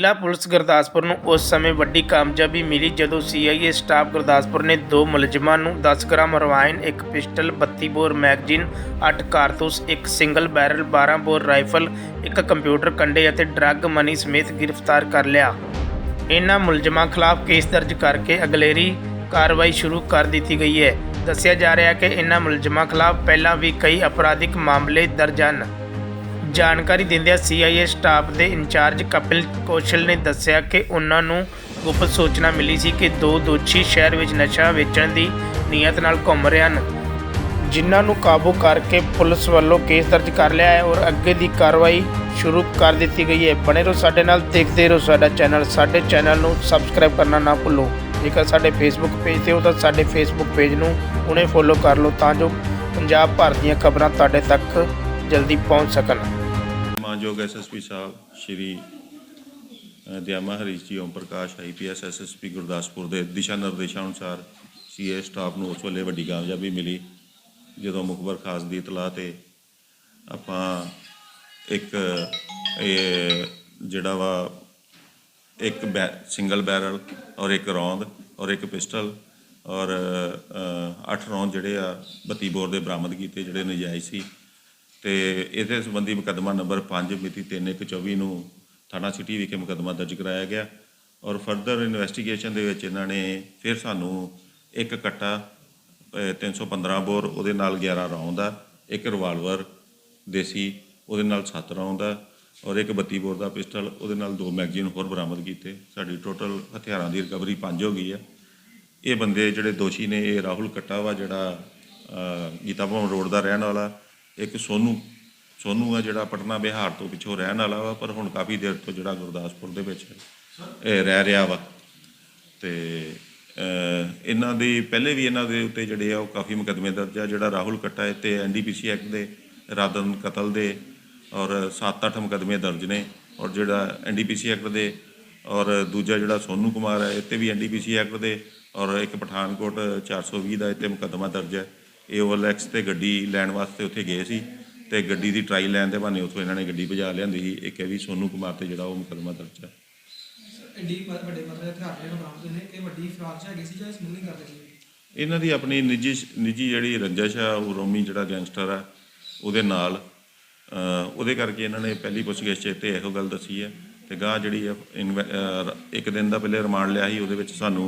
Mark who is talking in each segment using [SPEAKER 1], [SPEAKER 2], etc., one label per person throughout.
[SPEAKER 1] ਜ਼ਿਲ੍ਹਾ ਪੁਲਿਸ ਗੁਰਦਾਸਪੁਰ ਨੂੰ ਉਸ ਸਮੇਂ ਵੱਡੀ ਕਾਮਯਾਬੀ ਮਿਲੀ ਜਦੋਂ ਸੀਆਈਏ ਸਟਾਫ ਗੁਰਦਾਸਪੁਰ ਨੇ ਦੋ ਮੁਲਜ਼ਮਾਂ ਨੂੰ 10 ਗ੍ਰਾਮ ਹੈਰੋਇਨ, ਇੱਕ ਪਿਸਟਲ, 32 ਬੋਰ ਮੈਗਜ਼ੀਨ, 8 ਕਾਰਤੂਸ, ਇੱਕ ਸਿੰਗਲ ਬੈਰਲ 12 ਬੋਰ ਰਾਈਫਲ, ਇੱਕ ਕੰਪਿਊਟਰ ਕੰਡੇ ਅਤੇ ਡਰੱਗ ਮਨੀ ਸਮੇਤ ਗ੍ਰਿਫਤਾਰ ਕਰ ਲਿਆ। ਇਹਨਾਂ ਮੁਲਜ਼ਮਾਂ ਖਿਲਾਫ ਕੇਸ ਦਰਜ ਕਰਕੇ ਅਗਲੇਰੀ ਕਾਰਵਾਈ ਸ਼ੁਰੂ ਕਰ ਦਿੱਤੀ ਗਈ ਹੈ। ਦੱਸਿਆ ਜਾ ਰਿਹਾ ਹੈ ਕਿ ਇਹਨਾਂ ਮੁਲਜ਼ਮਾਂ ਖਿਲਾਫ ਪਹਿਲਾਂ ਵੀ ਕਈ ਅਪਰਾਧਿਕ ਮਾਮਲੇ ਦਰਜ ਹਨ। ਜਾਣਕਾਰੀ ਦਿੰਦਿਆਂ ਸੀਆਈਏ ਸਟਾਫ ਦੇ ਇੰਚਾਰਜ ਕਪਿਲ ਕੌਸ਼ਲ ਨੇ ਦੱਸਿਆ ਕਿ ਉਹਨਾਂ ਨੂੰ ਗੁਪਤ ਸੂਚਨਾ ਮਿਲੀ ਸੀ ਕਿ ਦੋ ਦੋਸ਼ੀ ਸ਼ਹਿਰ ਵਿੱਚ ਨਸ਼ਾ ਵੇਚਣ ਦੀ ਨੀਅਤ ਨਾਲ ਘੁੰਮ ਰਹੇ ਹਨ, ਜਿਨ੍ਹਾਂ ਨੂੰ ਕਾਬੂ ਕਰਕੇ ਪੁਲਿਸ ਵੱਲੋਂ ਕੇਸ ਦਰਜ ਕਰ ਲਿਆ ਹੈ ਔਰ ਅੱਗੇ ਦੀ ਕਾਰਵਾਈ ਸ਼ੁਰੂ ਕਰ ਦਿੱਤੀ ਗਈ ਹੈ। ਬਣੇ ਰਹੋ ਸਾਡੇ ਨਾਲ, ਦੇਖਦੇ ਰਹੋ ਸਾਡਾ ਚੈਨਲ। ਸਾਡੇ ਚੈਨਲ ਨੂੰ ਸਬਸਕ੍ਰਾਈਬ ਕਰਨਾ ਨਾ ਭੁੱਲੋ। ਜੇਕਰ ਸਾਡੇ ਫੇਸਬੁੱਕ ਪੇਜ ਤੇ ਹੋ ਤਾਂ ਸਾਡੇ ਫੇਸਬੁੱਕ ਪੇਜ ਨੂੰ ਹੁਣੇ ਫੋਲੋ ਕਰ ਲਓ ਤਾਂ ਜੋ ਪੰਜਾਬ ਭਰ ਦੀਆਂ ਖਬਰਾਂ ਤੁਹਾਡੇ ਤੱਕ ਜਲਦੀ ਪਹੁੰਚ ਸਕਣ।
[SPEAKER 2] ਮਾਨਯੋਗ ਐਸਐਸਪੀ ਸਾਹਿਬ, ਸ਼੍ਰੀ ਦਿਆਮਾ ਹਰੀਸ਼ ਜੀ, ਓਮ ਪ੍ਰਕਾਸ਼ ਆਈਪੀਐਸ ਐਸਐਸਪੀ ਗੁਰਦਾਸਪੁਰ ਦੇ ਦਿਸ਼ਾ ਨਿਰਦੇਸ਼ਾਂ ਅਨੁਸਾਰ ਸੀਏ ਸਟਾਫ ਨੂੰ ਉਸ ਵੇਲੇ ਵੱਡੀ ਕਾਮਯਾਬੀ ਮਿਲੀ, ਜਦੋਂ ਮੁਖਬਰ ਖਾਸ ਦੀ ਇਤਲਾਹ ਤੇ ਆਪਾਂ ਇੱਕ, ਇਹ ਜਿਹੜਾ ਵਾ, ਇੱਕ ਬੈ, ਸਿੰਗਲ ਬੈਰਲ ਔਰ ਇੱਕ ਰੌਂਦ ਔਰ ਇੱਕ ਪਿਸਟਲ ਔਰ 8 ਰੌਂਦ ਜਿਹੜੇ ਆ 32 ਬੋਰ ਦੇ ਬਰਾਮਦ ਕੀਤੇ ਜਿਹੜੇ ਨਜਾਇਜ਼ ਸੀ। ਤੇ ਇਹਦੇ ਸੰਬੰਧੀ ਮੁਕੱਦਮਾ ਨੰਬਰ 5 ਮਿਤੀ 3/1/24 ਨੂੰ ਥਾਣਾ ਸਿਟੀ ਵਿਖੇ ਮੁਕੱਦਮਾ ਦਰਜ ਕਰਾਇਆ ਗਿਆ ਔਰ ਫਰਦਰ ਇਨਵੈਸਟੀਗੇਸ਼ਨ ਦੇ ਵਿੱਚ ਇਹਨਾਂ ਨੇ ਫਿਰ ਸਾਨੂੰ ਇੱਕ ਕੱਟਾ ਅਹ, 315 ਬੋਰ ਉਹਦੇ ਨਾਲ 11 ਰੌਂਦ ਆ ਇੱਕ ਰਿਵਾਲਵਰ ਦੇਸੀ ਉਹਦੇ ਨਾਲ 7 ਰੌਂਦ ਆ ਔਰ ਇੱਕ 32 ਬੋਰ ਦਾ ਪਿਸਟਲ ਉਹਦੇ ਨਾਲ ਦੋ ਮੈਗਜ਼ੀਨ ਹੋਰ ਬਰਾਮਦ ਕੀਤੇ। ਸਾਡੀ ਟੋਟਲ ਹਥਿਆਰਾਂ ਦੀ ਰਿਕਵਰੀ 5 ਹੋ ਗਈ ਆ। ਇਹ ਬੰਦੇ ਜਿਹੜੇ ਦੋਸ਼ੀ ਨੇ ਇਹ ਰਾਹੁਲ ਕੱਟਾਵਾ ਜਿਹੜਾ ਗੀਤਾ ਭਵਨ ਰੋਡ ਦਾ ਰਹਿਣ ਵਾਲਾ ਇੱਕ ਸੋਨੂ ਸੋਨੂ ਆ ਜਿਹੜਾ ਪਟਨਾ ਬਿਹਾਰ ਤੋਂ ਪਿੱਛੋਂ ਰਹਿਣ ਵਾਲਾ ਵਾ, ਪਰ ਹੁਣ ਕਾਫੀ ਦੇਰ ਤੋਂ ਜਿਹੜਾ ਗੁਰਦਾਸਪੁਰ ਦੇ ਵਿੱਚ ਇਹ ਰਹਿ ਰਿਹਾ ਵਾ। ਤੇ ਇਹਨਾਂ ਦੇ, ਪਹਿਲੇ ਵੀ ਇਹਨਾਂ ਦੇ ਉੱਤੇ ਜਿਹੜੇ ਆ ਉਹ ਕਾਫੀ ਮੁਕੱਦਮੇ ਦਰਜ ਆ, ਜਿਹੜਾ ਰਾਹੁਲ ਕੱਟਾ ਇਹ ਤੇ ਐਨਡੀਪੀਸੀ ਐਕਟ ਦੇ ਇਰਾਦਨ ਕਤਲ ਦੇ ਔਰ 7-8 ਮੁਕੱਦਮੇ ਦਰਜ ਨੇ, ਔਰ ਜਿਹੜਾ ਐਨਡੀਪੀਸੀ ਐਕਟ ਦੇ, ਔਰ ਦੂਜਾ ਜਿਹੜਾ ਸੋਨੂ ਕੁਮਾਰ ਹੈ ਇਹ ਤੇ ਵੀ ਐਨਡੀਪੀਸੀ ਐਕਟ ਦੇ, ਔਰ ਇੱਕ ਪਠਾਨਕੋਟ 420 ਦਾ ਇਹ ਤੇ ਮੁਕੱਦਮਾ ਦਰਜ ਹੈ ਇਹ ਓਵਰਲੈਕਸ ਤੇ ਗੱਡੀ ਲੈਣ ਵਾਸਤੇ ਉੱਥੇ ਗਏ ਸੀ ਤੇ ਗੱਡੀ ਦੀ ਟਰਾਈ ਲੈਣ ਦੇ ਬਹਾਨੇ ਉੱਥੋਂ ਇਹਨਾਂ ਨੇ ਗੱਡੀ ਭਜਾ ਲਿਆਂਦੀ ਸੀ। ਇੱਕ ਇਹ ਵੀ ਸੋਨੂ ਕੁਮਾਰ ਤੇ ਜਿਹੜਾ ਉਹ ਮੁਕੱਦਮਾ ਦਰਜ ਹੈ
[SPEAKER 3] ਐਡੀ ਮ- ਵੱਡੇ ਮਾਤਰਾ ਦੇ ਹਥਿਆਰ ਜਿਹੜੇ ਬਰਾਮਦ ਹੋਏ ਨੇ ਕਿ ਵੱਡੀ ਫਰਾਜ ਹੈਗੀ ਸੀ ਜਾਂ ਸਮੂਲਿੰਗ ਕਰਦੇ ਸੀ?
[SPEAKER 2] ਇਹਨਾਂ ਦੀ ਆਪਣੀ ਨਿੱਜੀ ਨਿੱਜੀ ਜਿਹੜੀ ਰੰਜਿਸ਼ ਆ ਉਹ ਰੋਮੀ ਜਿਹੜਾ ਗੈਂਗਸਟਰ ਆ ਉਹਦੇ ਨਾਲ ਉਹਦੇ ਕਰਕੇ ਇਹਨਾਂ ਨੇ ਪਹਿਲੀ ਪੁੱਛਗਿੱਛ 'ਚ ਤੇ ਇਹੋ ਗੱਲ ਦੱਸੀ ਹੈ ਤੇ ਗਾਂ ਜਿਹੜੀ ਇੱਕ ਦਿਨ ਦਾ ਪਹਿਲੇ ਰਿਮਾਂਡ ਲਿਆ ਸੀ ਉਹਦੇ ਵਿੱਚ ਸਾਨੂੰ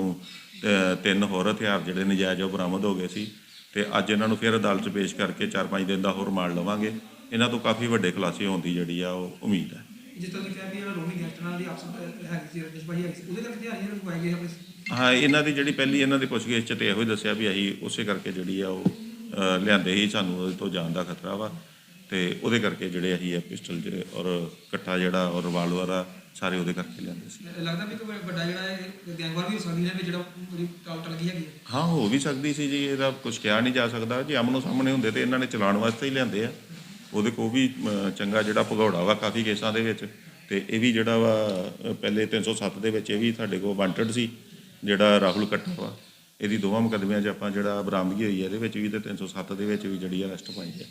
[SPEAKER 2] ਤਿੰਨ ਹੋਰ ਹਥਿਆਰ ਜਿਹੜੇ ਨਜਾਇਜ਼ ਉਹ ਬਰਾਮਦ ਹੋ ਗਏ ਸੀ। ਤੇ ਅੱਜ ਇਹਨਾਂ ਨੂੰ ਫਿਰ ਅਦਾਲਤ 'ਚ ਪੇਸ਼ ਕਰਕੇ 4-5 ਦਿਨ ਦਾ ਹੋਰ ਰਿਮਾਂਡ ਲਵਾਂਗੇ। ਇਹਨਾਂ ਤੋਂ ਕਾਫੀ ਵੱਡੇ ਖੁਲਾਸੇ ਹੋਣ ਦੀ ਜਿਹੜੀ ਆ ਉਹ ਉਮੀਦ ਹੈ।
[SPEAKER 3] ਜਿਸ ਤਰ੍ਹਾਂ ਕਿਹਾ ਵੀ ਰੋਮੀ ਨਾਲ ਦੀ ਆਪਸ ਵਿੱਚ ਹੈਗੀ ਸੀ ਰਜਿਸ਼ ਭਾਈ ਉਹਦੇ ਕਰਕੇ ਜਿਹੜੇ ਲਗਵਾਏ ਗਏ ਆਪਣੇ
[SPEAKER 2] ਹਾਂ ਇਹਨਾਂ ਦੀ ਜਿਹੜੀ ਪਹਿਲੀ ਇਹਨਾਂ ਦੀ ਪੁੱਛਗਿੱਛ 'ਚ ਤੇ ਇਹੋ ਹੀ ਦੱਸਿਆ ਵੀ ਅਸੀਂ ਉਸੇ ਕਰਕੇ ਜਿਹੜੀ ਆ ਉਹ ਲਿਆਂਦੇ ਹੀ ਸਾਨੂੰ ਉਹਦੇ ਤੋਂ ਜਾਣ ਦਾ ਖਤਰਾ ਵਾ। ਤੇ ਉਹਦੇ ਕਰਕੇ ਜਿਹੜੇ ਅਸੀਂ ਇਹ ਪਿਸਟਲ ਜਿਹੜੇ ਔਰ ਕੱਟਾ ਜਿਹੜਾ ਔਰ ਰਿਵਾਲਵਰ ਆ ਸਾਰੇ ਉਹਦੇ ਕਰਕੇ ਲਿਆਂਦੇ ਸੀ।
[SPEAKER 3] ਲੱਗਦਾ ਵੀ ਕੋਈ ਵੱਡਾ ਜਿਹੜਾ ਇਹ ਗੈਂਗਵਾਰ ਵੀ ਹੋ ਸਕਦੀ ਹੈ ਵੀ ਜਿਹੜਾ ਬੜੀ ਟਾਲ ਟਲ ਗਈ ਹੈਗੀ ਹੈ।
[SPEAKER 2] ਹਾਂ ਵੀ ਸਕਦੀ ਸੀ ਜੀ ਇਹਦਾ ਕੁਝ ਕਿਹਾ ਨਹੀਂ ਜਾ ਸਕਦਾ। ਜੇ ਆਮਨੋ ਸਾਹਮਣੇ ਹੁੰਦੇ ਤੇ ਇਹਨਾਂ ਨੇ ਚਲਾਉਣ ਵਾਸਤੇ ਹੀ ਲਿਆਂਦੇ ਆ। ਉਹਦੇ ਕੋ ਵੀ ਚੰਗਾ ਜਿਹੜਾ ਭਗੌੜਾ ਵਾ ਕਾਫੀ ਕੇਸਾਂ ਦੇ ਵਿੱਚ। ਤੇ ਇਹ ਵੀ ਜਿਹੜਾ ਵਾ ਪਹਿਲੇ 307 ਦੇ ਵਿੱਚ ਇਹ ਵੀ ਸਾਡੇ ਕੋਲ ਵਾਂਟਡ ਸੀ ਜਿਹੜਾ ਰਾਹੁਲ ਕੱਟਾ ਵਾ। ਇਹਦੀ ਦੋਵਾਂ ਮੁਕੱਦਮਿਆਂ 'ਚ ਆਪਾਂ ਜਿਹੜਾ ਬਰਾਮਦਗੀ ਹੋਈ ਹੈ ਇਹਦੇ ਵਿੱਚ ਵੀ ਤੇ 307 ਦੇ ਵਿੱਚ ਵੀ ਜਿਹੜੀ ਅਰੈਸਟ ਪਾਈ ਹੈ।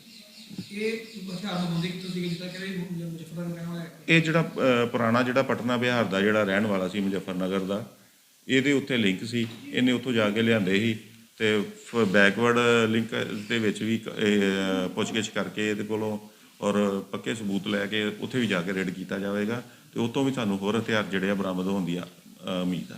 [SPEAKER 3] ਇਹ ਹਥਿਆਰ ਨੂੰ ਬੰਦੇ ਕਿੱਥੋਂ ਜਿੱਦਾਂ ਕਿ ਮੁਜ਼ੱਫਰਨਗਰ ਰਹਿਣ ਵਾਲਾ ਹੈ।
[SPEAKER 2] ਇਹ ਜਿਹੜਾ ਅਹ, ਪੁਰਾਣਾ ਜਿਹੜਾ ਪਟਨਾ ਬਿਹਾਰ ਦਾ ਜਿਹੜਾ ਰਹਿਣ ਵਾਲਾ ਸੀ ਮੁਜ਼ੱਫਰਨਗਰ ਦਾ ਇਹਦੇ ਉੱਤੇ ਲਿੰਕ ਸੀ। ਇਹਨੇ ਉੱਥੋਂ ਜਾ ਕੇ ਲਿਆਂਦੇ ਸੀ ਤੇ ਬੈਕਵਰਡ ਲਿੰਕ ਦੇ ਵਿੱਚ ਵੀ ਕ- ਇਹ, ਅਹ, ਪੁੱਛਗਿੱਛ ਕਰਕੇ ਇਹਦੇ ਕੋਲੋਂ ਔਰ ਪੱਕੇ ਸਬੂਤ ਲੈ ਕੇ ਉੱਥੇ ਵੀ ਜਾ ਕੇ ਰੇਡ ਕੀਤਾ ਜਾਵੇਗਾ ਤੇ ਉਤੋਂ ਵੀ ਸਾਨੂੰ ਹੋਰ ਹਥਿਆਰ ਜਿਹੜੇ ਆ ਬਰਾਮਦ ਹੋਣ ਦੀ ਆ, ਅਹ, ਉਮੀਦ ਆ।